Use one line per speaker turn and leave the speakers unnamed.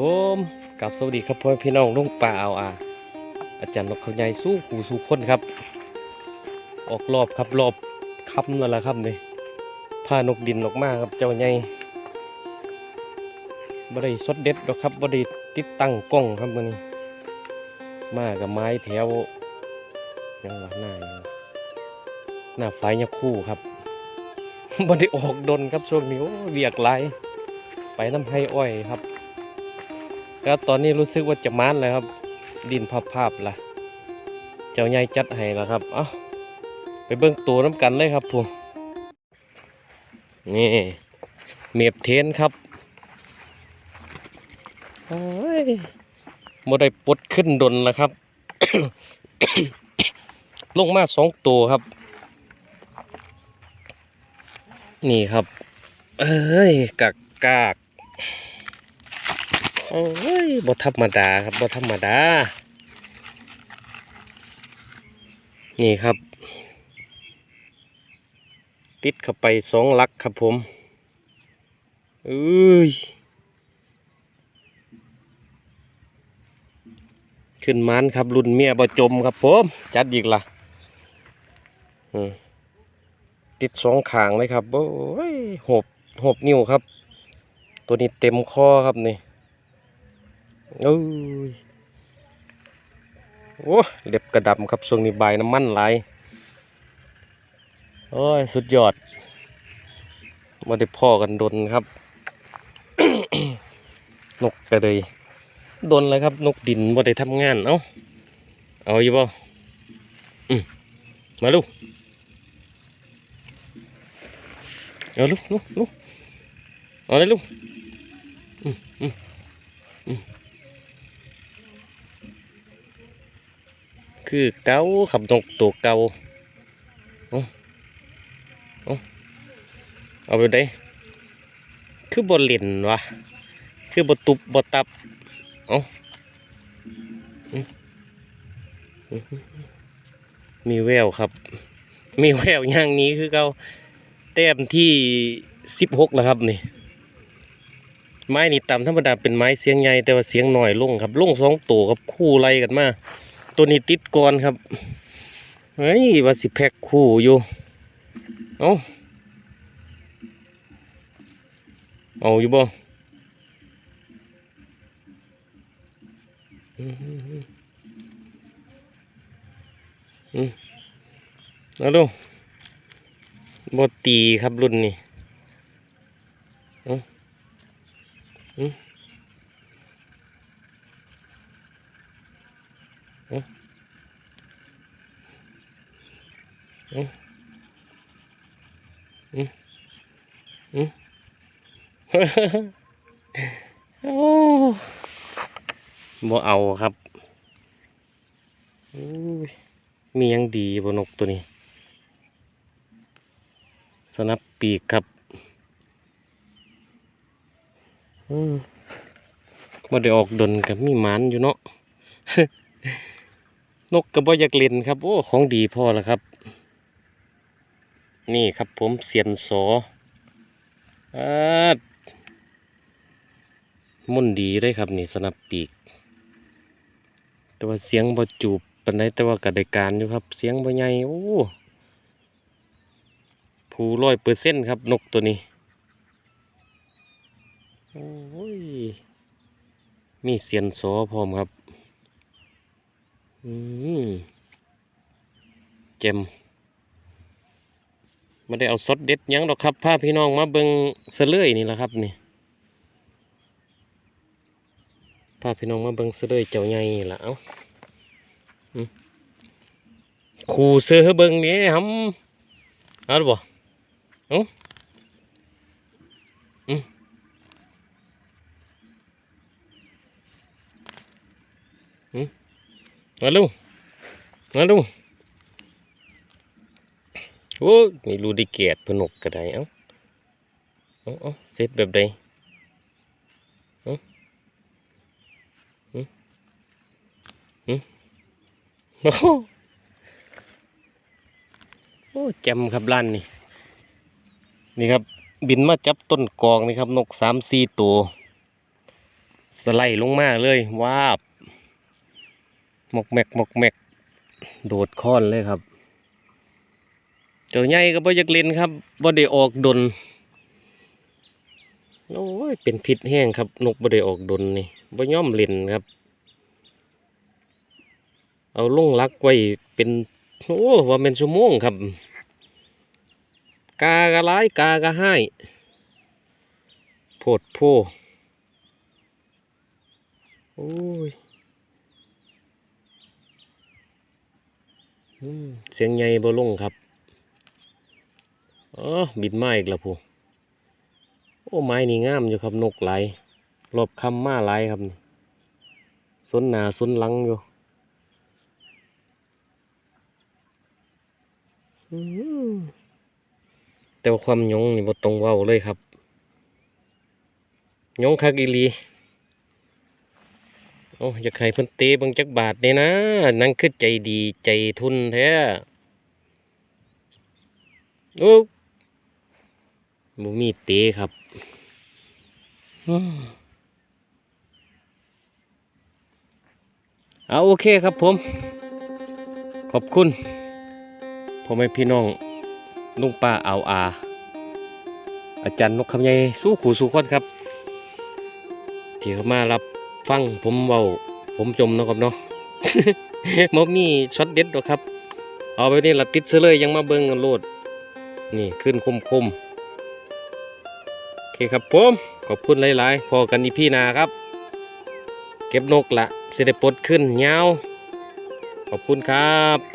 ผมกับสวัสดีครับพ่อพี่น้องลุงป่าเอาอาอาจารย์นกเขาใหญ่สู้หูสู้คนครับ ออกรอบครับรอบค่ำนั่นแหละครับนี่พานกดินออกมาครับเจ้าใหญ่บ่ได้สดเด็ดหรอกครับบ่ได้ติดตั้งกล้องครับมื้อนี้มากับไม้แถวยังหวหน้าหน้าไฟยักคู่ครับบ่ได้ออกดนครับช่วงนี้เวียกไหลไปน้ำไห้อ้อยครับ ก็ตอนนี้รู้สึกว่าจะมานเลยครับ ดินภาพๆล่ะ เจ้าใหญ่จัดให้แล้วครับ เอ้าไปเบิ่งตัวน้ำกันเลยครับผมนี่เมียบเทนครับโอ้ยโมได้ปดขึ้นดนแล้วครับ ลงมาสองตัวครับ นี่ครับ เอ้ยกากกาก โอ้ยบ่ธรรมดาครับบ่ธรรมดา นี่ครับ ติดเข้าไปสองลักครับผมเอ้ย ขึ้นมานครับรุ่นเมียบ่จมครับผม จัดอีกละอืมติดสองขางเลยครับโอ้ยหบหบนิ้วครับ ตัวนี้เต็มคอครับนี่ เอ้ยโอ้เล็บกระดำครับช่วงนี้ใบน้ำมันไหลโอ้ย สุดยอดมาได้พ่อกันดนครับ นกกระเดยดนเลยครับ นกดินมาได้ทำงานเอ้าเอาอยู่บ่อืมมาลูกเอาลูกลูกลูกเอาเลยลูกอืมอืมอืม คือเก้าขับนกตัวเก่าเอาเอาเอาไปได้คือบนเล่นวะคือบตุบบตับเอามีแววครับ มีแววอย่างนี้คือเก้าแต้มที่สิบหกแล้วครับนี่ไม้นี่ต่ำธรรมดาเป็นไม้เสียงใหญ่แต่ว่าเสียงหน่อยลงครับลงสองตัวครับคู่ไล่กันมา ตัวนี้ติดก่อนครับเฮ้ยว่าสิแพ็คคู่อยู่เอาเอาอยู่บ่อืมอืมเอาดูบตีครับรุ่นนี้เอาอืม อืมอืมอืมโอ้บ่เอาครับอุ้ยมียังดีบนกตัวนี้ สนับปีกครับอืมมาได้ออกดนกับมีหมันอยู่เนาะ นกกระบอกยากเล่นครับ โอ้ ของดีพ่อแล้วครับ นี่ครับผมเสียนสอมุ่นดีเลยครับ นี่สนับปีก แต่ว่าเสียงบ่จูบปันไดแต่ว่ากระไดการอยู่ครับ เสียงบ่ใหญ่โอ้ผูร้อยเปอร์เซ็นต์ครับ นกตัวนี้โอ้ยมีเสียนสอพร้อมครับ อืมเจมไม่ได้เอาสดเด็ดยังดอกครับพาพี่น้องมาเบิงเสลยนี่แหละครับนี่พาพี่น้องมาเบิงเสลยเจ้าใหญ่ละเอ้าขู่เสือเบิงนี่ฮัมเอาดูบ่เอ้าอืมอืม มาลูกมาลูกโอ้ยนี่รูดิเกตพนกกระไดเอ้าเอ้าเอ้าเซตแบบใดเอ้าอืมอืมโอ้โหโอ้แจำครับล้านนี่นี่ครับ บินมาจับต้นกองนี่ครับ นกสามสี่ตัว สไลด์ลงมาเลยวาบ หมกแมกหมกแมกโดดค้อนเลยครับเจ้าใหญ่ก็บ่อยากเล่นครับบ่ได้ออกดนโอ้ยเป็นพิษแห้งครับ นกบ่ได้ออกดนนี่บ่ยอมเล่นครับ เอาลงลักไว้เป็นโอ้ว่าเป็นชั่วโมงครับ กากระร้ายกากระให้โพดโพโอ้ยอืม เสียงใหญ่บ่ลงครับอ๋อบินมาอีกแล้วผู้โอ้ไม้นี่งามอยู่ครับนกไหลายรอบคำมาไหลครับสนหนาสนหลังอยู่แต่ว่าความยงนี่บ่ตรงเว้าเลยครับยงคักอีลี โอ้อยากให้เพิ่นเตะบังจักบาทนี่นะนั่นคือใจดีใจทุนแท้โอ้บ่มีเตะครับอืมเอาโอเคครับผม ขอบคุณพ่อแม่พี่น้องลุงป้าเอาอา อาจารย์นกคำใหญ่สู้ขู่สู้คนครับที่เขามารับ ฟังผมเบาผมจมนะครับเนาะมอมีช็อตเด็ดหรอกครับ เอาไปนี่ละติดเสเลยยังมาเบิงกันโลด นี่ขึ้นคมคมโอเคครับผม ขอบคุณหลาย ๆ พอกันอีพี่นาครับ เก็บนกละเสด็จปดขึ้นยาวขอบคุณครับ